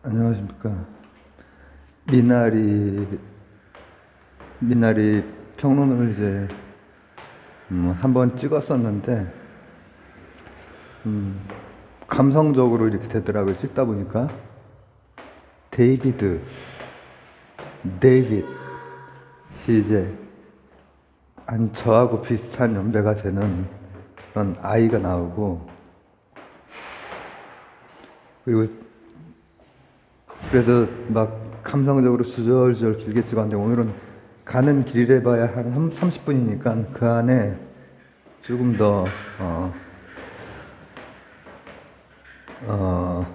안녕하십니까. 미나리, 미나리 평론을 이제, 음, 한번 찍었었는데, 음, 감성적으로 이렇게 되더라고요. 찍다 보니까. 데이비드, 데이빗이 이제, 한 저하고 비슷한 연배가 되는 그런 아이가 나오고, 그리고 그래도 막 감성적으로 주절주절 길게 찍었는데 오늘은 가는 길이래 봐야 한 30분이니까 그 안에 조금 더, 어, 어,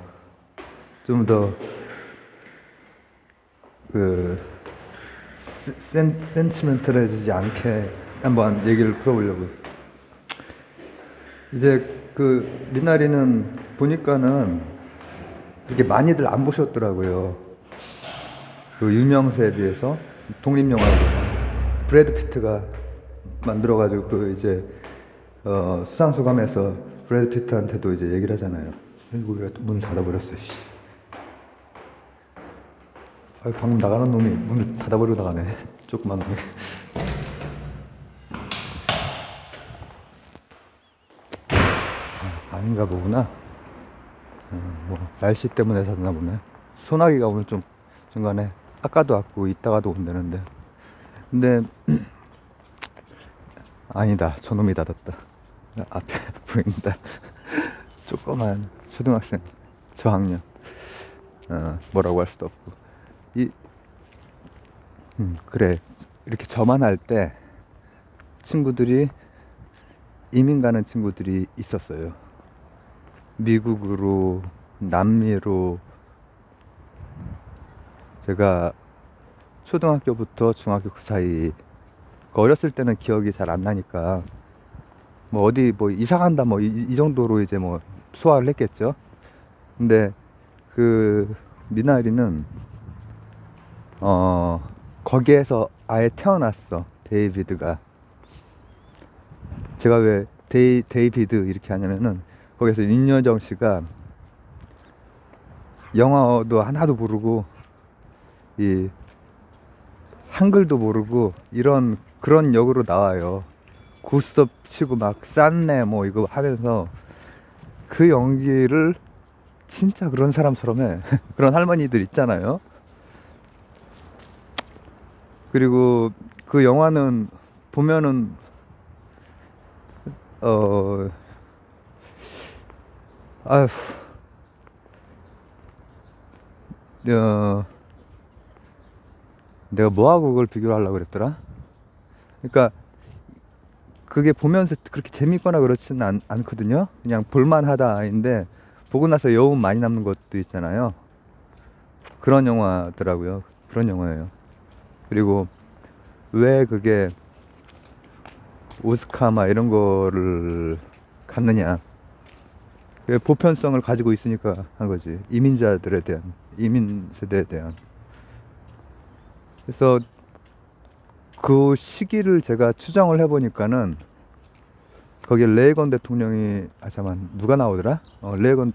좀 더, 그, 센, 센치멘털해지지 않게 한번 얘기를 풀어보려고요. 이제 그 미나리는 보니까는 이렇게 많이들 안 보셨더라고요. 그 유명세에 비해서 독립영화고 브래드 피트가 만들어가지고 그 이제 어, 수상소감에서 브래드 피트한테도 이제 얘기를 하잖아요. 이거 왜 문을 닫아버렸어, 씨. 아, 방금 나가는 놈이 문을 닫아버리고 나가네. 조그만 놈이. 아, 아닌가 보구나. 음, 뭐 날씨 때문에 샀나 보네. 소나기가 오늘 좀 중간에 아까도 왔고 이따가도 온다는데. 근데 아니다. 저놈이 닫았다. 앞에 보인다. 조그만 초등학생 저학년. 어, 뭐라고 할 수도 없고. 이 음, 그래. 이렇게 저만 할 때 친구들이 이민 가는 친구들이 있었어요. 미국으로 남미로 제가 초등학교부터 중학교 그 사이 그 어렸을 때는 기억이 잘 안 나니까 뭐 어디 뭐 이사 간다 뭐 이 정도로 이제 뭐 소화를 했겠죠. 근데 그 미나리는 어 거기에서 아예 태어났어 데이비드가 제가 왜 데이 데이비드 이렇게 하냐면은 거기서 윤여정 씨가 영어도 하나도 모르고 이 한글도 모르고 이런 그런 역으로 나와요. 고스톱 치고 막 싼네 뭐 이거 하면서 그 연기를 진짜 그런 사람처럼 해. 그런 할머니들 있잖아요. 그리고 그 영화는 보면은 어 아휴. 어 내가 뭐하고 그걸 비교를 하려고 그랬더라? 그러니까 그게 보면서 그렇게 재밌거나 그렇지는 않, 않거든요. 그냥 볼만하다인데 보고 나서 여운 많이 남는 것도 있잖아요. 그런 영화더라고요. 그런 영화예요. 그리고 왜 그게 오스카마 이런 거를 갖느냐. 그 보편성을 가지고 있으니까 한 거지. 이민자들에 대한 이민 세대에 대한. 그래서 그 시기를 제가 추정을 해보니까는 거기에 레이건 대통령이 아 잠깐 누가 나오더라? 어 레이건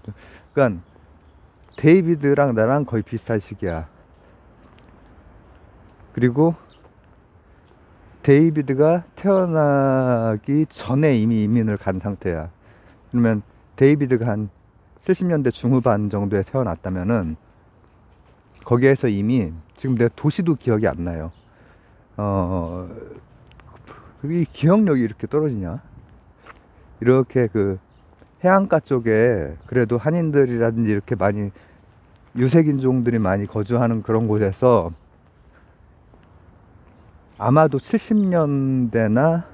그러니까 데이비드랑 나랑 거의 비슷한 시기야. 그리고 데이비드가 태어나기 전에 이미 이민을 간 상태야. 그러면 데이비드가 한 70년대 중후반 정도에 태어났다면은 거기에서 이미 지금 내가 도시도 기억이 안 나요. 어, 이 기억력이 이렇게 떨어지냐? 이렇게 그 해안가 쪽에 그래도 한인들이라든지 이렇게 많이 유색인종들이 많이 거주하는 그런 곳에서 아마도 70년대나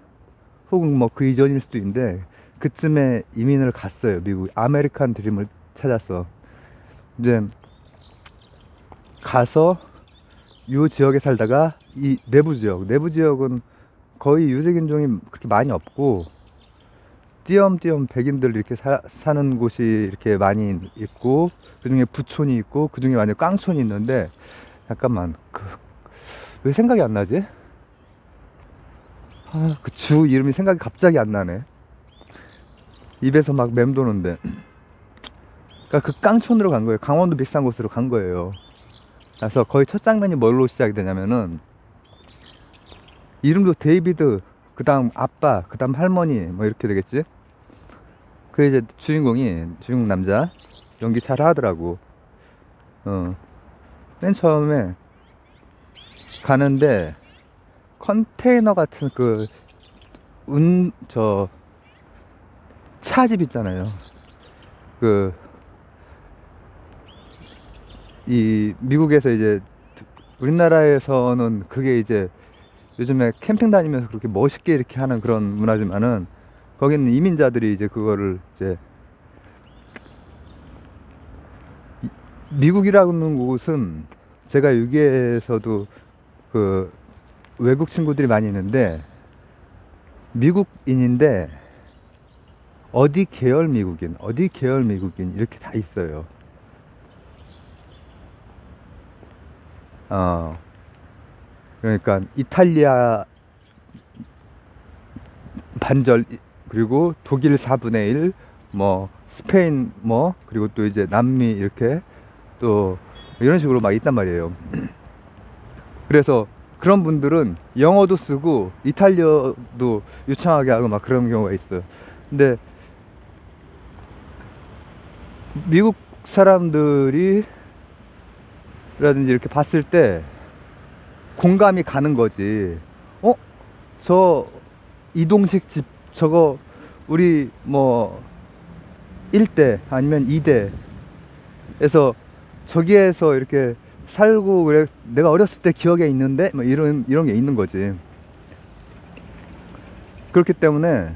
혹은 뭐 그 이전일 수도 있는데 그쯤에 이민을 갔어요. 미국 아메리칸 드림을 찾았어. 이제 가서 이 지역에 살다가 이 내부 지역, 내부 지역은 거의 유색인종이 그렇게 많이 없고 띄엄띄엄 백인들 이렇게 사, 사는 곳이 이렇게 많이 있고 그 중에 부촌이 있고 그 중에 완전 깡촌이 있는데 잠깐만 그 왜 생각이 안 나지? 아, 그 주 이름이 생각이 갑자기 안 나네. 입에서 막 맴도는데. 그러니까 그 깡촌으로 간 거예요. 강원도 비슷한 곳으로 간 거예요. 그래서 거의 첫 장면이 뭘로 시작이 되냐면은 이름도 데이비드, 그 다음 아빠, 그 다음 할머니, 뭐 이렇게 되겠지? 그 이제 주인공이, 주인공 남자, 연기 잘 하더라고. 어. 맨 처음에 가는데 컨테이너 같은 그, 운, 저, 차집 있잖아요. 그, 이, 미국에서 이제, 우리나라에서는 그게 이제 요즘에 캠핑 다니면서 그렇게 멋있게 이렇게 하는 그런 문화지만은 거기는 이민자들이 이제 그거를 이제 이- 미국이라는 곳은 제가 여기에서도 그 외국 친구들이 많이 있는데 미국인인데 어디 계열 미국인, 어디 계열 미국인 이렇게 다 있어요. 어, 그러니까 이탈리아 반절 그리고 독일 4분의 1, 뭐 스페인 뭐 그리고 또 이제 남미 이렇게 또 이런 식으로 막 있단 말이에요. 그래서 그런 분들은 영어도 쓰고 이탈리아도 유창하게 하고 막 그런 경우가 있어요. 근데 미국 사람들이 라든지 이렇게 봤을 때 공감이 가는 거지. 어? 저 이동식 집 저거 우리 뭐 1대 아니면 2대에서 저기에서 이렇게 살고 그래 내가 어렸을 때 기억에 있는데 뭐 이런 이런 게 있는 거지. 그렇기 때문에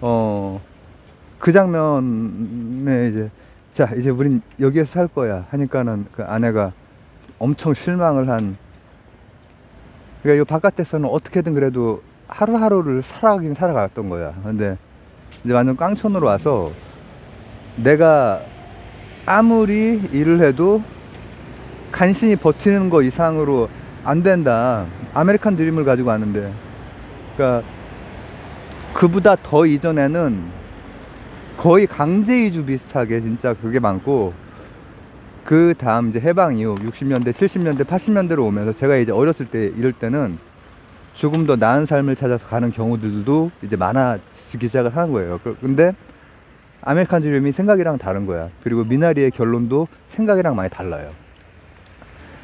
어 그 장면에 이제 자 이제 우린 여기에서 살 거야 하니까는 그 아내가 엄청 실망을 한 그러니까 이 바깥에서는 어떻게든 그래도 하루하루를 살아가긴 살아갔던 거야. 근데 이제 완전 깡촌으로 와서 내가 아무리 일을 해도 간신히 버티는 거 이상으로 안 된다. 아메리칸 드림을 가지고 왔는데. 그러니까 그보다 더 이전에는 거의 강제 이주 비슷하게 진짜 그게 많고 그 다음 이제 해방 이후 60년대, 70년대, 80년대로 오면서 제가 이제 어렸을 때 이럴 때는 조금 더 나은 삶을 찾아서 가는 경우들도 이제 많아지기 시작을 하는 거예요. 그- 근데 아메리칸 드림이 생각이랑 다른 거야. 그리고 미나리의 결론도 생각이랑 많이 달라요.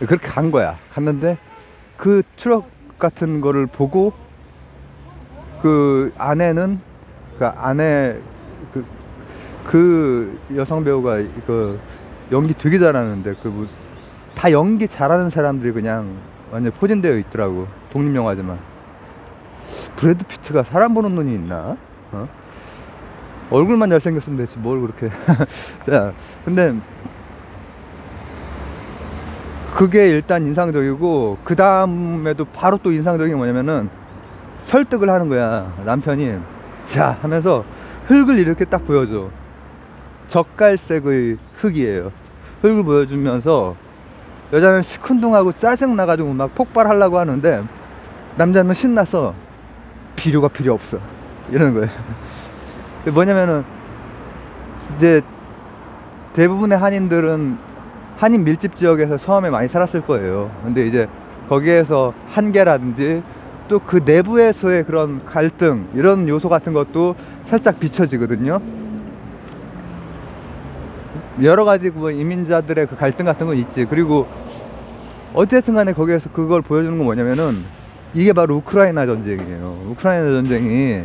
그렇게 간 거야. 갔는데 그 트럭 같은 거를 보고 그 아내는 그 그, 그 여성 배우가 그 연기 되게 잘하는데 그뭐다 연기 잘하는 사람들이 그냥 완전 포진되어 있더라고 독립 영화지만 브래드 피트가 사람 보는 눈이 있나? 어? 얼굴만 잘생겼으면 되지 뭘 그렇게 자 근데 그게 일단 인상적이고 그 다음에도 바로 또 인상적인 게 뭐냐면은 설득을 하는 거야 남편이 자 하면서 흙을 이렇게 딱 보여줘 젓갈색의 흙이에요. 흙을 보여주면서 여자는 시큰둥하고 짜증 나가지고 막 폭발하려고 하는데 남자는 신나서 비료가 필요 없어. 이러는 거예요. 뭐냐면은 이제 대부분의 한인들은 한인 밀집 지역에서 처음에 많이 살았을 거예요. 근데 이제 거기에서 한계라든지 또 그 내부에서의 그런 갈등 이런 요소 같은 것도 살짝 비춰지거든요 여러 가지 뭐 이민자들의 그 갈등 같은 건 있지. 그리고 어쨌든 간에 거기에서 그걸 보여주는 건 뭐냐면은 이게 바로 우크라이나 전쟁이에요. 우크라이나 전쟁이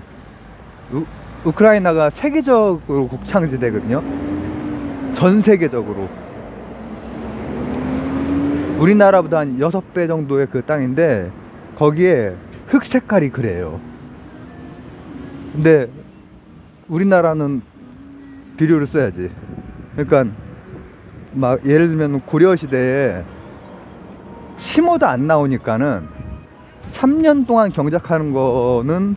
우, 우크라이나가 세계적으로 곡창지대거든요. 전 세계적으로. 우리나라보다 한 6배 정도의 그 땅인데 거기에 흙 색깔이 그래요. 근데 우리나라는 비료를 써야지 그러니까 막 예를 들면 고려 시대에 심어도 안 나오니까는 3년 동안 경작하는 거는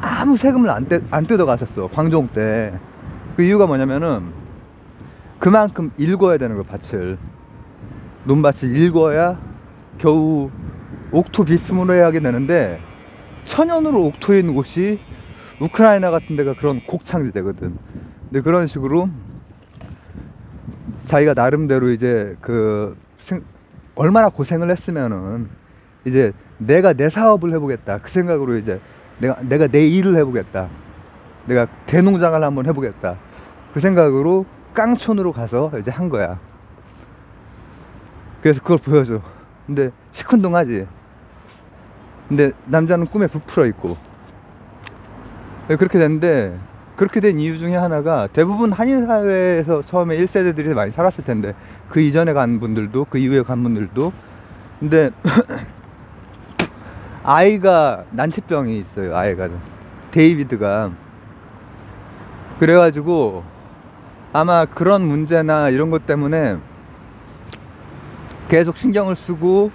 아무 세금을 안, 떼, 안 뜯어갔었어 광종 때. 그 이유가 뭐냐면은 그만큼 읽어야 되는 거 밭을. 논밭을 읽어야 겨우 옥토 비스무를 하게 되는데 천연으로 있는 곳이 우크라이나 같은 데가 그런 곡창지대거든. 근데 그런 식으로 자기가 나름대로 이제 그 생- 얼마나 고생을 했으면은 이제 내가 내 사업을 해보겠다. 그 생각으로 이제 내가 내가 내 일을 해보겠다. 내가 대농장을 한번 해보겠다. 그 생각으로 깡촌으로 가서 이제 한 거야. 그래서 그걸 보여줘. 근데 시큰둥하지. 근데 남자는 꿈에 부풀어 있고. 네, 그렇게 됐는데 그렇게 된 이유 중에 하나가 대부분 한인 사회에서 처음에 1세대들이 많이 살았을 텐데 그 이전에 간 분들도 그 이후에 간 분들도. 근데 아이가 난치병이 있어요 아이가. 데이비드가. 그래가지고 아마 그런 문제나 이런 것 때문에 계속 신경을 쓰고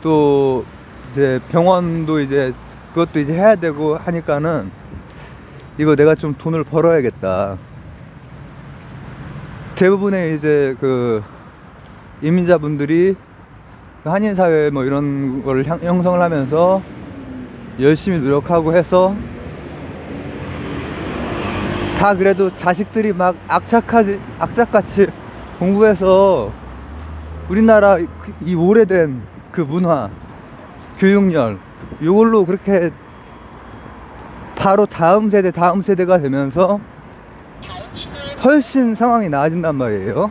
또 이제 병원도 이제 그것도 이제 해야 되고 하니까는 이거 내가 좀 돈을 벌어야겠다. 대부분의 이제 그 이민자분들이 한인 사회 뭐 이런 향- 형성을 하면서 열심히 노력하고 해서 다 그래도 자식들이 막 악착하지 악착같이 공부해서 우리나라 이- 이 오래된 그 문화 교육열 이걸로 그렇게 바로 다음 세대 다음 세대가 되면서 훨씬 상황이 나아진단 말이에요.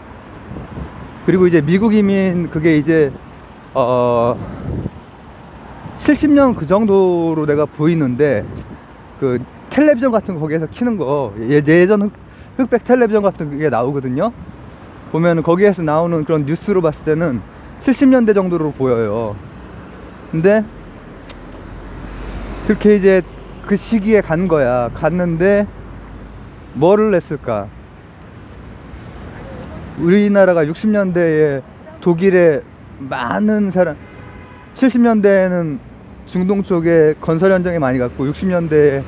그리고 이제 미국 이민 그게 이제 어 70년 그 정도로 내가 보이는데 그 텔레비전 같은 거 거기에서 키는 거 예- 예전 흑, 흑백 텔레비전 같은 게 나오거든요. 보면 거기에서 나오는 그런 뉴스로 봤을 때는 70년대 정도로 보여요. 근데 그렇게 이제 그 시기에 간 거야. 갔는데 뭐를 냈을까? 우리나라가 60년대에 독일에 많은 사람 70년대에는 중동 쪽에 건설 현장에 많이 갔고 60년대에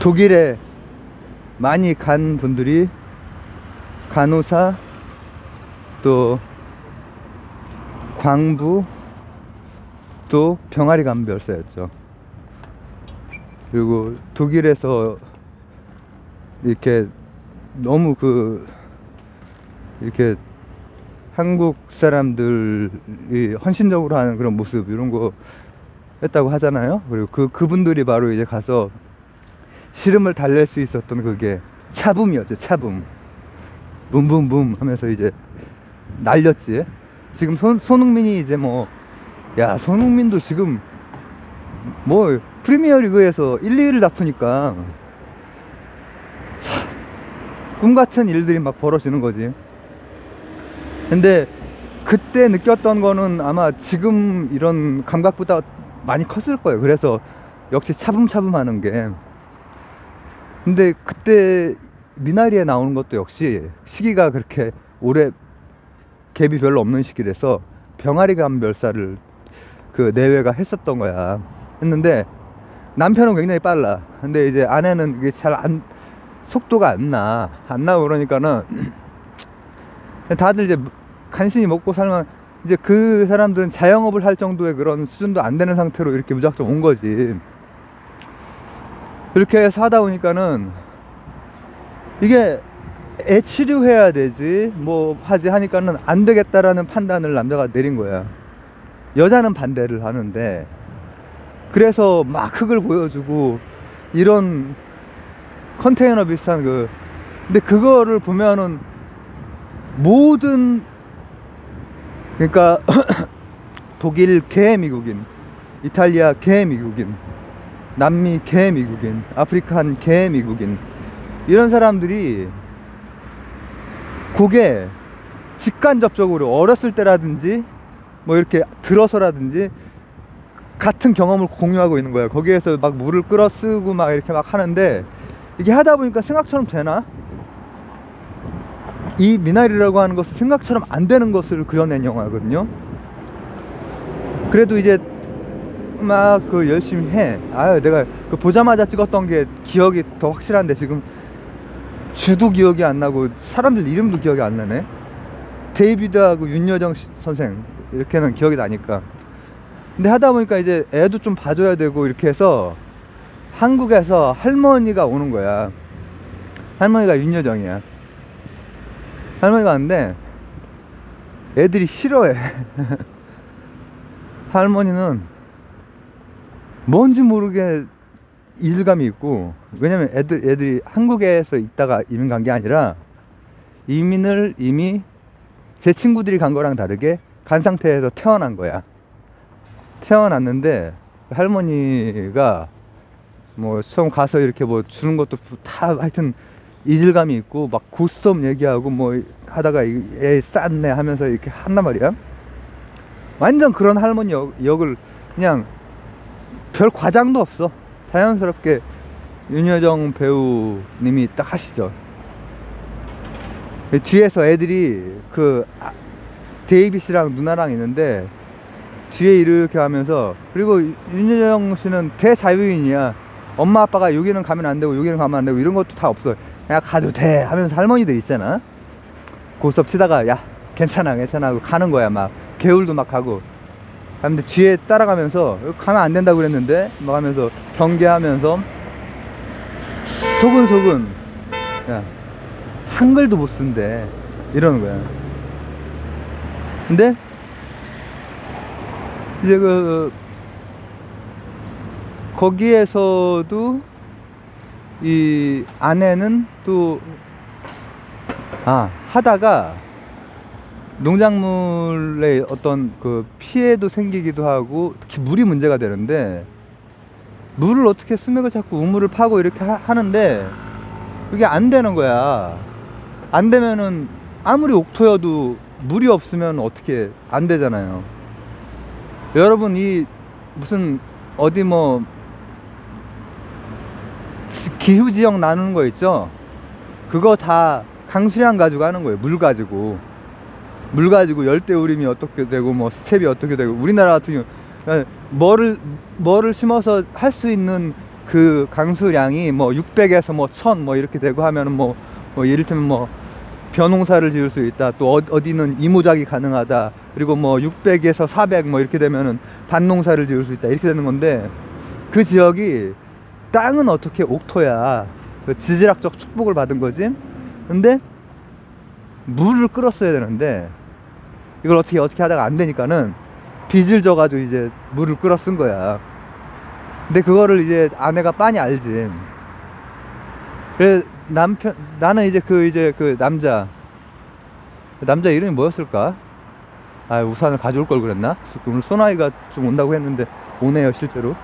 독일에 많이 간 분들이 간호사 또 광부 또 병아리 감별사였죠. 그리고 독일에서 이렇게 너무 그 이렇게 한국 사람들이 헌신적으로 하는 그런 모습 이런 거 했다고 하잖아요. 그리고 그 그분들이 바로 이제 가서 시름을 달랠 수 있었던 그게 차붐이었죠. 차붐. 붐붐붐 하면서 이제 날렸지. 지금 손, 손흥민이 이제 뭐, 야, 손흥민도 지금 뭐 프리미어 리그에서 1, 2위를 다투니까 참, 꿈 같은 일들이 막 벌어지는 거지. 근데 그때 느꼈던 거는 아마 지금 이런 감각보다 많이 컸을 거예요. 그래서 역시 차분차분 하는 게. 근데 그때 미나리에 나오는 것도 역시 시기가 그렇게 오래 갭이 별로 없는 시기라서 병아리 감별사를 그 내외가 했었던 거야. 했는데 남편은 굉장히 빨라. 근데 이제 아내는 이게 잘 안 속도가 안 나. 안 나고 그러니까는 다들 이제 간신히 먹고 살만 이제 그 사람들은 자영업을 할 정도의 그런 수준도 안 되는 상태로 이렇게 무작정 온 거지. 해서 하다 보니까는 이게 애 치료해야 되지 뭐 하지 하니까는 안 되겠다라는 판단을 남자가 내린 거야. 여자는 반대를 하는데 그래서 막 흙을 보여주고 이런 컨테이너 비슷한 그 근데 그거를 보면은 모든 그러니까 독일 개 미국인 이탈리아 개 미국인 남미 개 미국인 아프리칸 개 미국인 이런 사람들이 그게 직간접적으로 어렸을 때라든지 뭐 이렇게 들어서라든지 같은 경험을 공유하고 있는 거야. 거기에서 막 물을 끌어 쓰고 막 이렇게 막 하는데 이게 하다 보니까 생각처럼 되나? 이 미나리라고 하는 것은 생각처럼 안 되는 것을 그려낸 영화거든요. 그래도 이제 막 그 열심히 해. 아유, 내가 그 보자마자 찍었던 게 기억이 더 확실한데 지금 주도 기억이 안 나고 사람들 이름도 기억이 안 나네. 데이비드하고 윤여정 씨- 선생 이렇게는 기억이 나니까. 근데 하다 보니까 이제 애도 좀 봐줘야 되고 이렇게 해서 한국에서 할머니가 오는 거야. 할머니가 윤여정이야. 할머니가 왔는데 애들이 싫어해. 할머니는 뭔지 모르게 이질감이 있고 왜냐면 애들 애들이 한국에서 있다가 이민 간 게 아니라 이민을 이미 제 친구들이 간 거랑 다르게 간 상태에서 태어난 거야. 태어났는데 할머니가 뭐 처음 가서 이렇게 뭐 주는 것도 다 하여튼 이질감이 있고 막 고스톱 얘기하고 뭐 하다가 이- 애 쌌네 하면서 이렇게 한단 말이야. 완전 그런 할머니 역, 역을 그냥 별 과장도 없어. 자연스럽게 윤여정 배우님이 딱 하시죠. 뒤에서 애들이 그 아, 데이비 씨랑 누나랑 있는데 뒤에 이렇게 하면서 그리고 윤여정 씨는 대자유인이야. 엄마 아빠가 여기는 가면 안 되고 여기는 가면 안 되고 이런 것도 다 없어. 그냥 가도 돼 하면서 할머니들 있잖아. 고스톱 치다가 야 괜찮아 괜찮아 하고 가는 거야 막 개울도 막 가고. 근데 뒤에 따라가면서 가면 안 된다고 그랬는데 막 하면서 경계하면서 소근소근 야 한글도 못 쓴대 이러는 거야. 근데 이제 그 거기에서도 이 아내는 또 아 하다가 농작물에 어떤 그 피해도 생기기도 하고 특히 물이 문제가 되는데 물을 어떻게 수맥을 찾고 우물을 파고 이렇게 하, 는데 그게 안 되는 거야. 안 되면은 아무리 옥토여도 물이 없으면 어떻게 안 되잖아요 여러분 이 무슨 어디 뭐 기후 지역 나누는 거 있죠? 그거 다 강수량 가지고 하는 거예요. 물 가지고. 물 가지고 열대우림이 어떻게 되고 뭐 스텝이 어떻게 되고 우리나라 같은 경우 그러니까 뭐를 뭐를 심어서 할 수 있는 그 강수량이 뭐 600에서 뭐 1000 뭐 이렇게 되고 하면은 뭐, 뭐 이를테면 뭐 벼농사를 지을 수 있다. 또 어, 어디는 이모작이 가능하다. 그리고 뭐 600에서 400 뭐 이렇게 되면은 밭농사를 지을 수 있다. 이렇게 되는 건데 그 지역이 땅은 어떻게 옥토야. 그 지질학적 축복을 받은 거지. 근데 물을 끌었어야 되는데 이걸 어떻게 어떻게 하다가 안 되니까는 빚을 져가지고 이제 물을 끌어 쓴 거야. 근데 그거를 이제 아내가 빤히 알지. 그래 남편 나는 이제 그 이제 그 남자 그 남자 이름이 뭐였을까? 아 우산을 가져올 걸 그랬나? 오늘 소나이가 좀 온다고 했는데 오네요 실제로.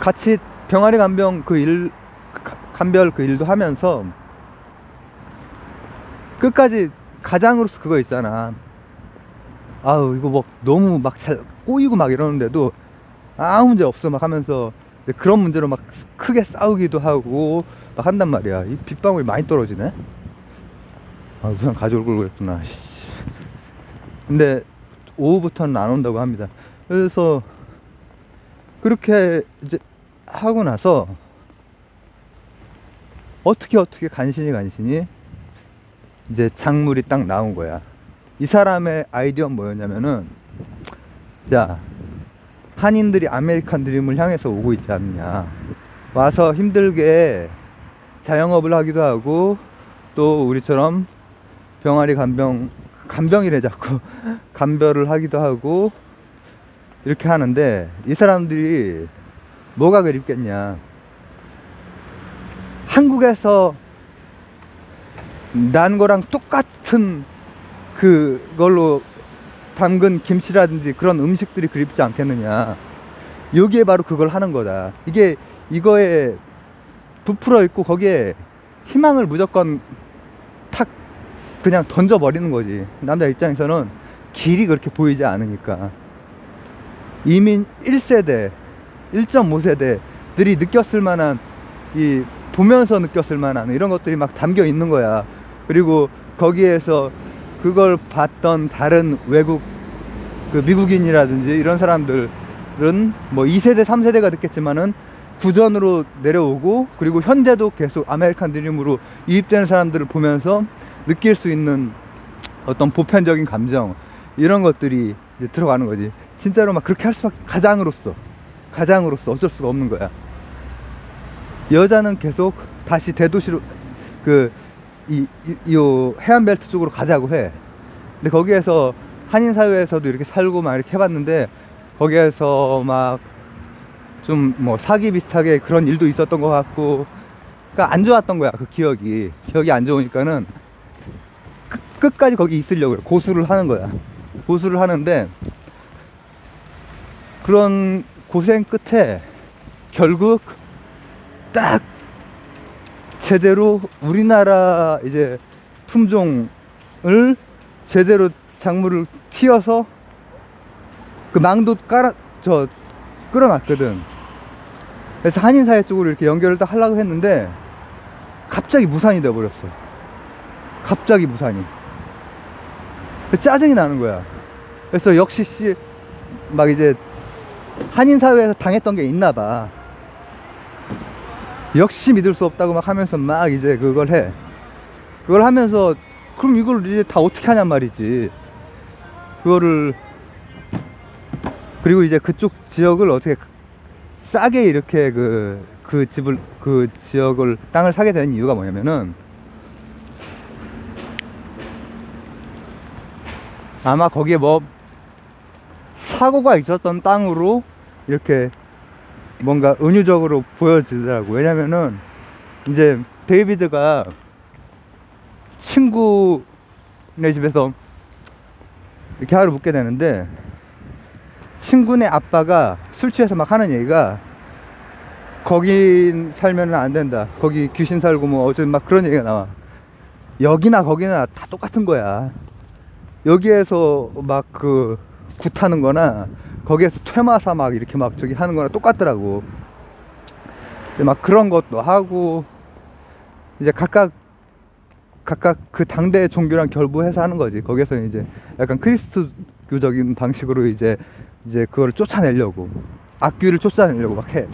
같이 병아리 간병 그 일 간별 그 일도 하면서 끝까지 가장으로서 그거 있잖아. 아우 이거 뭐 너무 막 잘 꼬이고 막 이러는데도 아무 문제 없어 막 하면서 그런 문제로 막 크게 싸우기도 하고 막 한단 말이야. 이 빗방울이 많이 떨어지네. 아 우산 가져올 걸 그랬구나. 씨. 근데 오후부터는 안 온다고 합니다. 그래서 그렇게 이제 하고 나서 어떻게 어떻게 간신히 간신히 이제 작물이 딱 나온 거야. 이 사람의 아이디어는 뭐였냐면은 야 한인들이 아메리칸 드림을 향해서 오고 있지 않느냐. 와서 힘들게 자영업을 하기도 하고 또 우리처럼 병아리 간병 간병이래 자꾸. 간별을 하기도 하고 이렇게 하는데 이 사람들이 뭐가 그립겠냐. 한국에서 난 거랑 똑같은 그걸로 담근 김치라든지 그런 음식들이 그립지 않겠느냐. 여기에 바로 그걸 하는 거다. 이게 이거에 부풀어 있고 거기에 희망을 무조건 탁 그냥 던져버리는 거지. 남자 입장에서는 길이 그렇게 보이지 않으니까. 이민 1세대, 1.5세대들이 느꼈을 만한 이 보면서 느꼈을 만한 이런 것들이 막 담겨 있는 거야. 그리고 거기에서 그걸 봤던 다른 외국 그 미국인이라든지 이런 사람들은 뭐 2세대, 3세대가 됐겠지만은 구전으로 내려오고 그리고 현재도 계속 아메리칸 드림으로 이입되는 사람들을 보면서 느낄 수 있는 어떤 보편적인 감정 이런 것들이 들어가는 거지. 진짜로 막 그렇게 할 수밖에 가장으로서 가장으로서 어쩔 수가 없는 거야. 여자는 계속 다시 대도시로 그 이, 이, 요 해안벨트 쪽으로 가자고 해. 근데 거기에서 한인 사회에서도 이렇게 살고 막 이렇게 해봤는데 거기에서 막 좀 뭐 사기 비슷하게 그런 일도 있었던 것 같고 그러니까 안 좋았던 거야 그 기억이. 기억이 안 좋으니까는 끝, 끝까지 거기 있으려고 요 고수를 하는 거야. 고수를 하는데 그런 고생 끝에 결국 딱 제대로 우리나라 이제 품종을 제대로 작물을 튀어서 그 망도 깔아 저 끌어놨거든. 그래서 한인사회 쪽으로 이렇게 연결을 딱 하려고 했는데 갑자기 무산이 돼버렸어. 갑자기 무산이. 짜증이 나는 거야. 그래서 역시 씨, 막 이제 한인사회에서 당했던 게 있나 봐. 역시 믿을 수 없다고 막 하면서 막 이제 그걸 해. 그걸 하면서 그럼 이걸 이제 다 어떻게 하냔 말이지. 그거를 그리고 이제 그쪽 지역을 어떻게 싸게 이렇게 그, 그 집을, 그 지역을, 땅을 사게 된 이유가 뭐냐면은 아마 거기에 뭐 사고가 있었던 땅으로 이렇게 뭔가 은유적으로 보여지더라고. 왜냐면은 이제 데이비드가 친구네 집에서 이렇게 하루 묵게 되는데 친구네 아빠가 술 취해서 막 하는 얘기가 거기 살면은 안 된다. 거기 귀신 살고 뭐 어쩌 막 그런 얘기가 나와. 여기나 거기나 다 똑같은 거야. 여기에서 막 그 굿하는 거나 거기에서 퇴마사 막 이렇게 막 저기 하는 거나 똑같더라고. 막 그런 것도 하고 이제 각각 각각 그 당대 종교랑 결부해서 하는 거지. 거기서 이제 약간 크리스트교적인 방식으로 이제 이제 그거를 쫓아내려고 악귀를 쫓아내려고 막 해.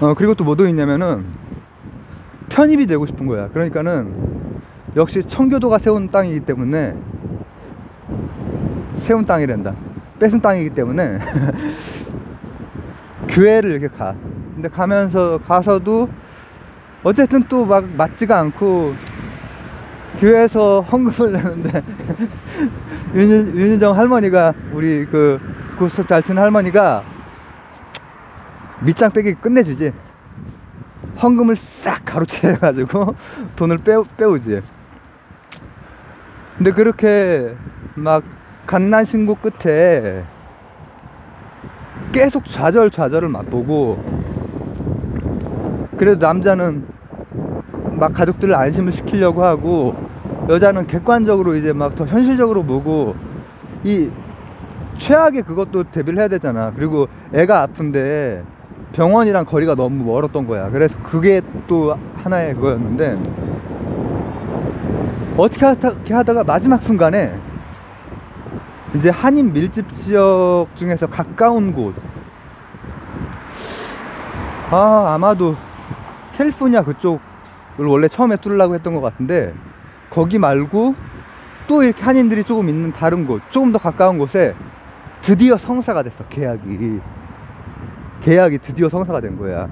어 그리고 또 뭐도 있냐면은 편입이 되고 싶은 거야. 그러니까는 역시 청교도가 세운 땅이기 때문에 세운 땅이란다. 뺏은 땅이기 때문에 교회를 이렇게 가. 근데 가면서 가서도 어쨌든 또 막 맞지가 않고 교회에서 헌금을 내는데 윤, 윤희정 할머니가 우리 그 구스톱 잘 할머니가 밑장 빼기 끝내주지. 헌금을 싹 가로채가지고 돈을 빼, 빼오지. 근데 그렇게 막 갓난 신고 끝에 계속 좌절 좌절을 맛보고 그래도 남자는 막 가족들을 안심을 시키려고 하고 여자는 객관적으로 이제 막 더 현실적으로 보고 이 최악의 그것도 대비를 해야 되잖아. 그리고 애가 아픈데 병원이랑 거리가 너무 멀었던 거야. 그래서 그게 또 하나의 그거였는데 어떻게 하다- 하다가 마지막 순간에 이제 한인 밀집 지역 중에서 가까운 곳. 아, 아마도 캘리포니아 그쪽을 원래 처음에 뚫으려고 했던 것 같은데 거기 말고 또 이렇게 한인들이 조금 있는 다른 곳, 조금 더 가까운 곳에 드디어 성사가 됐어, 계약이. 계약이 드디어 성사가 된 거야.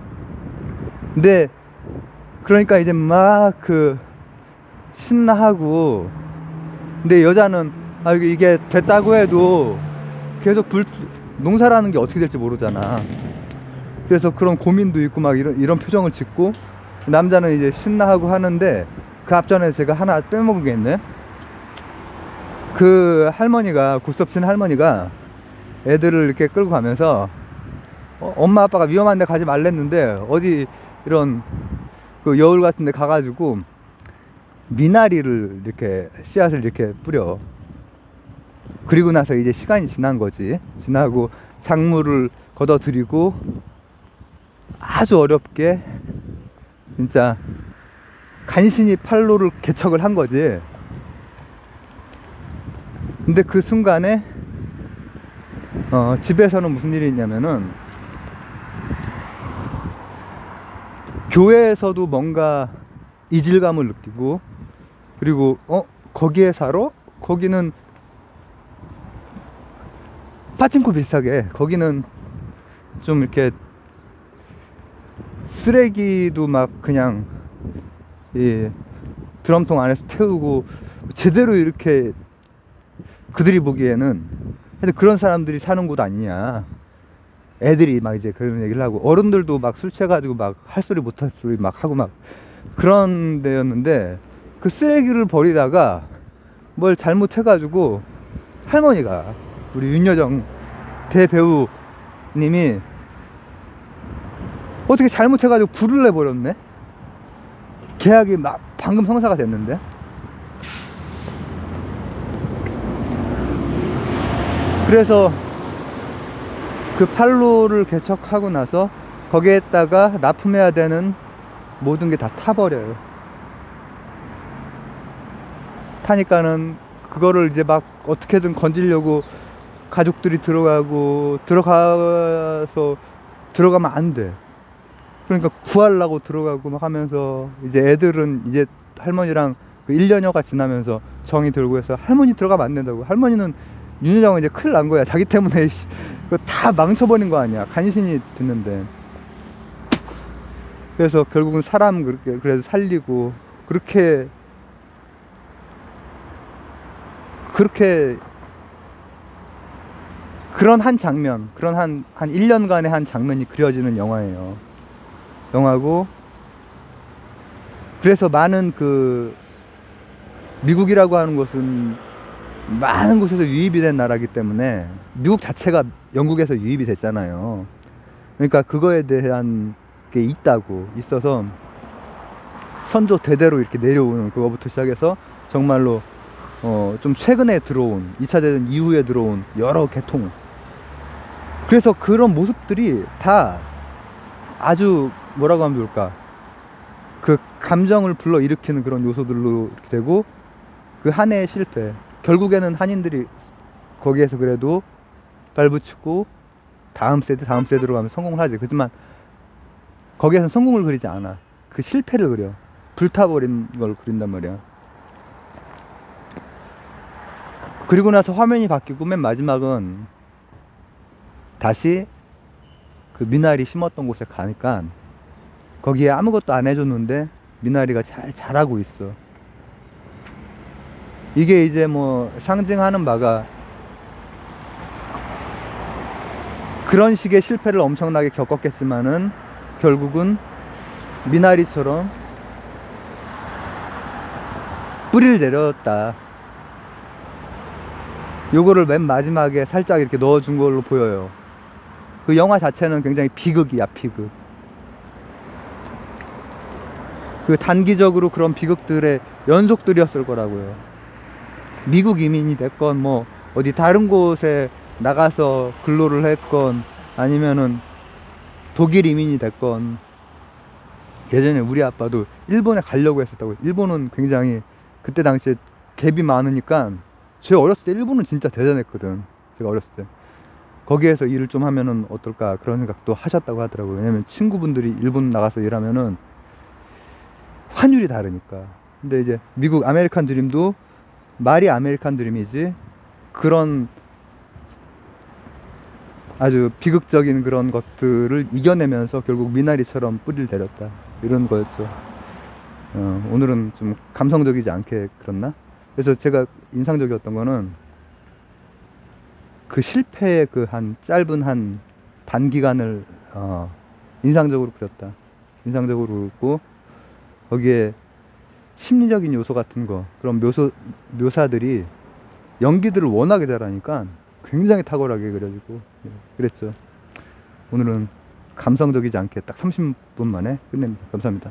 근데 그러니까 이제 막 그 신나하고 근데 여자는 아 이게- 됐다고 해도 계속 불 농사라는 게 어떻게 될지 모르잖아. 그래서 그런 고민도 있고 막 이런 이런 표정을 짓고 남자는 이제 신나하고 하는데 그 앞전에 제가 하나 빼먹은 게 있네. 그 할머니가 치는 할머니가 애들을 이렇게 끌고 가면서 어, 엄마 아빠가 위험한 데 가지 말랬는데 어디 이런 그 여울 같은 데 가가지고 미나리를 이렇게 씨앗을 이렇게 뿌려 그리고 나서 이제 시간이 지난 거지 지나고 작물을 걷어들이고 아주 어렵게 진짜 간신히 팔로를 개척을 한 거지 근데 그 순간에 어, 집에서는 무슨 일이 있냐면은 교회에서도 뭔가 이질감을 느끼고 그리고 어 거기에 살아? 거기는 파친코 비슷하게 거기는 좀 이렇게 쓰레기도 막 그냥 이 드럼통 안에서 태우고 제대로 이렇게 그들이 보기에는 그런 사람들이 사는 곳 아니냐. 애들이 막 이제 그런 얘기를 하고 어른들도 막 술 취해가지고 막 할 소리 못 할 소리 막 하고 막 그런 데였는데 그 쓰레기를 버리다가 뭘 잘못해가지고 할머니가 우리 윤여정 대배우님이 어떻게 잘못해가지고 불을 내버렸네? 계약이 막 방금 성사가 됐는데 그래서 그 판로를 개척하고 나서 거기에다가 납품해야 되는 모든 게 다 타버려요. 타니까는 그거를 이제 막 어떻게든 건지려고 가족들이 들어가고 들어가서 들어가면 안 돼. 그러니까 구하려고 들어가고 막 하면서 이제 애들은 이제 할머니랑 그 1년여가 지나면서 정이 들고 해서 할머니 들어가면 안 된다고. 할머니는 윤여정은 이제 큰일 난 거야. 자기 때문에 다 망쳐버린 거 아니야. 간신히 듣는데. 그래서 결국은 사람 그렇게 그래도 살리고 그렇게 그렇게 그런 한 장면, 그런 한, 한 1년간의 한 장면이 그려지는 영화예요. 영화고, 그래서 많은 그, 미국이라고 하는 곳은 많은 곳에서 유입이 된 나라기 때문에, 미국 자체가 영국에서 유입이 됐잖아요. 그러니까 그거에 대한 게 있다고, 있어서, 선조 대대로 이렇게 내려오는 그거부터 시작해서, 정말로 어, 좀 최근에 들어온 2차 대전 이후에 들어온 여러 계통 그래서 그런 모습들이 다 아주 뭐라고 하면 좋을까? 그 감정을 불러 일으키는 그런 요소들로 이렇게 되고 그 한 해의 실패. 결국에는 한인들이 거기에서 그래도 발붙이고 다음 세대 다음 세대로 가면 성공을 하지. 그렇지만 거기에서는 성공을 그리지 않아. 그 실패를 그려. 불타버린 걸 그린단 말이야. 그리고 나서 화면이 바뀌고 맨 마지막은 다시 그 미나리 심었던 곳에 가니까 거기에 아무것도 안 해줬는데 미나리가 잘 자라고 있어. 이게 이제 뭐 상징하는 바가 그런 식의 실패를 엄청나게 겪었겠지만은 결국은 미나리처럼 뿌리를 내렸다. 요거를 맨 마지막에 살짝 이렇게 넣어준 걸로 보여요. 그 영화 자체는 굉장히 비극이야, 비극. 그 단기적으로 그런 비극들의 연속들이었을 거라고요. 미국 이민이 됐건, 뭐, 어디 다른 곳에 나가서 근로를 했건, 아니면은 독일 이민이 됐건, 예전에 우리 아빠도 일본에 가려고 했었다고. 일본은 굉장히 그때 당시에 갭이 많으니까 제가 어렸을 때 일본은 진짜 대단했거든. 제가 어렸을 때. 거기에서 일을 좀 하면은 어떨까 그런 생각도 하셨다고 하더라고요. 왜냐면 친구분들이 일본 나가서 일하면은 환율이 다르니까. 근데 이제 미국 아메리칸 드림도 말이 아메리칸 드림이지 그런 아주 비극적인 그런 것들을 이겨내면서 결국 미나리처럼 뿌리를 내렸다. 이런 거였죠. 어, 오늘은 좀 감성적이지 않게 그렇나? 그래서 제가 인상적이었던 거는 그 실패의 그 한 짧은 한 단기간을 어, 인상적으로 그렸다. 인상적으로 그렸고 거기에 심리적인 요소 같은 거 그런 묘소 묘사들이 연기들을 워낙에 잘하니까 굉장히 탁월하게 그려지고 예, 그랬죠. 오늘은 감성적이지 않게 딱 30분 만에 끝냅니다. 감사합니다.